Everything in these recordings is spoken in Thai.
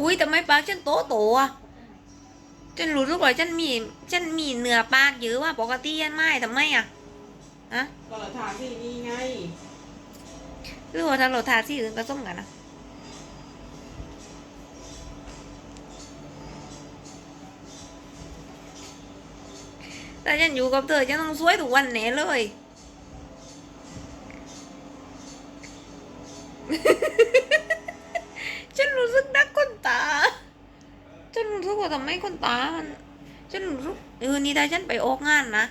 อุ้ยแต่ไม่ปากฉันโตโตๆอะฉันรู้ทุกว่าฉันมีฉันมีเนื้อปากเยอะว่าปกติยันไม่ทำไมอะฮะก็เราทาที่นี่ไงหรือว่าถ้าเราทาที่อื่นผสมกันนะแต่ฉันอยู่กับเธอฉันต้องสวยทุกวันแน่เลย ว่าทำไมคนตามันฉันรู้เออนี่ถ้ฉันไปออกงานนะ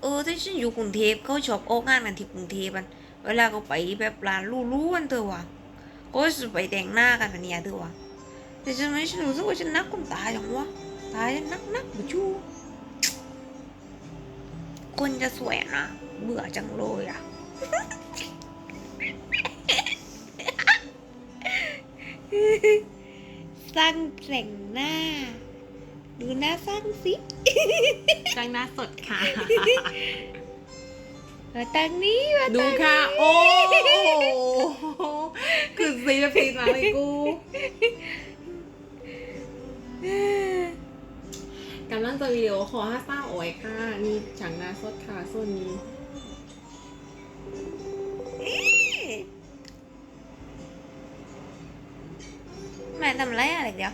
เออถ้าฉันอยู่กรุงเทพเขาชอบออกงานกันที่กรุงเทพมันเวลาเขาไปแบบร้านรู้ๆกันเธอว่ะก็จะไปแต่งหน้ากันอันเนี้ยเธอว่ะแต่ฉันไม่ฉันรู้สึกว่าฉันนักคนตาจังวะตาฉันนักนักๆบชูคนจะสวยนะเบื่อจังเลยอะ สร้างแต่งหน้า ดูหน้าสร้างสิ จังหน้าสดค่ะ มาตังนี้มาดูตังนี้ค่ะ โอ้โหคือซีนพีมาเลยกูกำลังจะวิดีโอขอห้าเศร้าโอ้ยค่ะ นี่ฉังหน้าสดค่ะส่วนนี้ แม่ทำไรอะไรเดียว